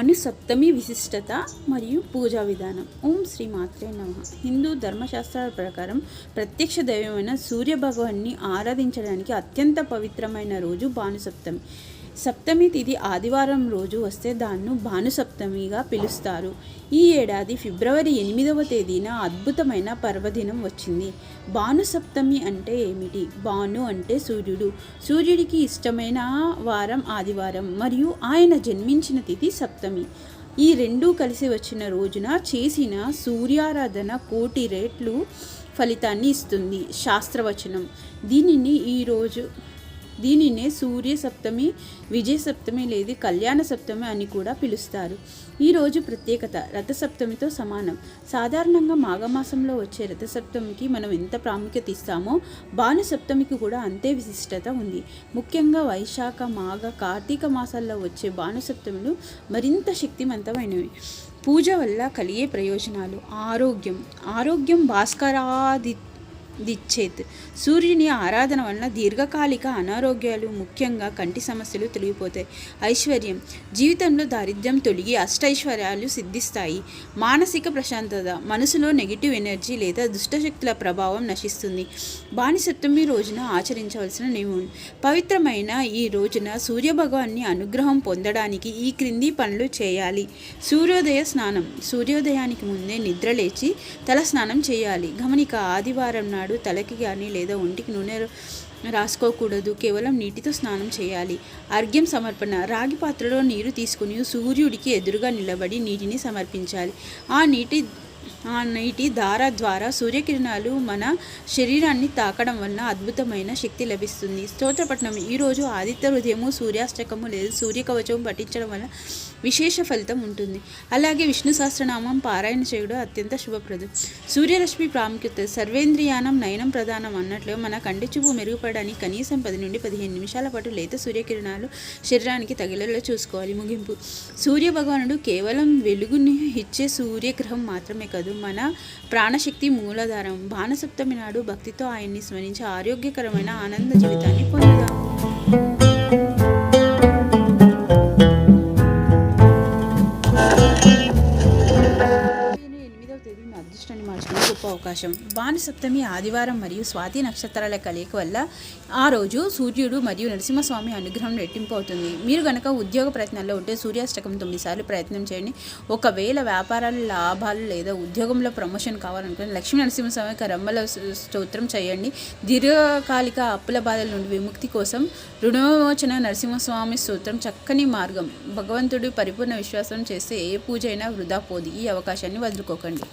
భాను సప్తమి విశిష్టత మరియు పూజా విధానం. ఓం శ్రీ మాత్రే నమ. హిందూ ధర్మశాస్త్రాల ప్రకారం ప్రత్యక్ష దైవమైన సూర్య భగవాన్ని ఆరాధించడానికి అత్యంత పవిత్రమైన రోజు భాను సప్తమి సప్తమి తిథి ఆదివారం రోజు వస్తే దాన్ని భానుసప్తమిగా పిలుస్తారు. ఈ ఏడాది ఫిబ్రవరి ఎనిమిదవ తేదీన అద్భుతమైన పర్వదినం వచ్చింది. భానుసప్తమి అంటే ఏమిటి? భాను అంటే సూర్యుడు. సూర్యుడికి ఇష్టమైన వారం ఆదివారం మరియు ఆయన జన్మించిన తిథి సప్తమి. ఈ రెండూ కలిసి వచ్చిన రోజున చేసిన సూర్యారాధన కోటి రేట్లు ఫలితాన్ని ఇస్తుంది. శాస్త్రవచనం. దీనిని ఈరోజు దీనినే సూర్య సప్తమి విజయ సప్తమి లేదా కళ్యాణ సప్తమి అని కూడా పిలుస్తారు. ఈరోజు ప్రత్యేకత రథసప్తమితో సమానం. సాధారణంగా మాఘమాసంలో వచ్చే రథసప్తమికి మనం ఎంత ప్రాముఖ్యత ఇస్తామో బాణసప్తమికి కూడా అంతే విశిష్టత ఉంది. ముఖ్యంగా వైశాఖ మాఘ కార్తీక మాసాల్లో వచ్చే బాణసప్తములు మరింత శక్తివంతమైనవి పూజ వల్ల కలిగే ప్రయోజనాలు ఆరోగ్యం. ఆరోగ్యం భాస్కరాది దిచ్చేత్. సూర్యుని ఆరాధన వలన దీర్ఘకాలిక అనారోగ్యాలు ముఖ్యంగా కంటి సమస్యలు తొలగిపోతాయి. ఐశ్వర్యం. జీవితంలో దారిద్ర్యం తొలగి అష్టైశ్వర్యాలు సిద్ధిస్తాయి. మానసిక ప్రశాంతత. మనసులో నెగిటివ్ ఎనర్జీ లేదా దుష్టశక్తుల ప్రభావం నశిస్తుంది. బానిసప్తమి రోజున ఆచరించవలసిన నియమం. పవిత్రమైన ఈ రోజున సూర్యభగవాన్ని అనుగ్రహం పొందడానికి ఈ క్రింది పనులు చేయాలి. సూర్యోదయ స్నానం. సూర్యోదయానికి ముందే నిద్రలేచి తల స్నానం చేయాలి. గమనిక ఆదివారం నాడు తలకి కానీ లేదా ఒంటికి నూనె రాసుకోకూడదు. కేవలం నీటితో స్నానం చేయాలి. అర్ఘ్యం సమర్పణ. రాగి పాత్రలో నీరు తీసుకుని సూర్యుడికి ఎదురుగా నిలబడి నీటిని సమర్పించాలి. ఆ నీటి నీటి దార ద్వారా సూర్యకిరణాలు మన శరీరాన్ని తాకడం వలన అద్భుతమైన శక్తి లభిస్తుంది. స్తోత్రపట్నం. ఈరోజు ఆదిత్య హృదయము సూర్యాష్టకము లేదా సూర్యకవచము పఠించడం వల్ల విశేష ఫలితం ఉంటుంది. అలాగే విష్ణు సహస్రనామం పారాయణ చేయడం అత్యంత శుభప్రదం. సూర్యరశ్మి ప్రాముఖ్యత. సర్వేంద్రియానం నయనం ప్రధానం అన్నట్లు మన కంటి చూపు మెరుగుపడడానికి కనీసం పది నుండి పదిహేను నిమిషాల పాటు లేత సూర్యకిరణాలు శరీరానికి తగిలేలా చూసుకోవాలి. ముగింపు. సూర్య భగవానుడు కేవలం వెలుగుని ఇచ్చే సూర్యగ్రహం మాత్రమే కాదు మన ప్రాణశక్తి మూలాధారం. బాణసప్తమి నాడు భక్తితో ఆయన్ని స్మరించి ఆరోగ్యకరమైన ఆనంద జీవితాన్ని పొందారు దృష్టిని మార్చడం గొప్ప అవకాశం. సప్తమి ఆదివారం మరియు స్వాతి నక్షత్రాల కలయిక వల్ల ఆ రోజు సూర్యుడు మరియు నరసింహస్వామి అనుగ్రహం రెట్టింపు అవుతుంది. మీరు కనుక ఉద్యోగ ప్రయత్నాల్లో ఉంటే సూర్యాష్టకం తొమ్మిది సార్లు ప్రయత్నం చేయండి. ఒకవేళ వ్యాపారాలు లాభాలు లేదా ఉద్యోగంలో ప్రమోషన్ కావాలనుకుంటే లక్ష్మీ నరసింహస్వామి రమ్మల స్తోత్రం చేయండి. దీర్ఘకాలిక అప్పుల బాధల నుండి విముక్తి కోసం రుణమోచన నరసింహస్వామి స్తోత్రం చక్కని మార్గం. భగవంతుడి పరిపూర్ణ విశ్వాసం చేస్తే ఏ పూజ అయినా వృధా పోదు. ఈ అవకాశాన్ని వదులుకోకండి.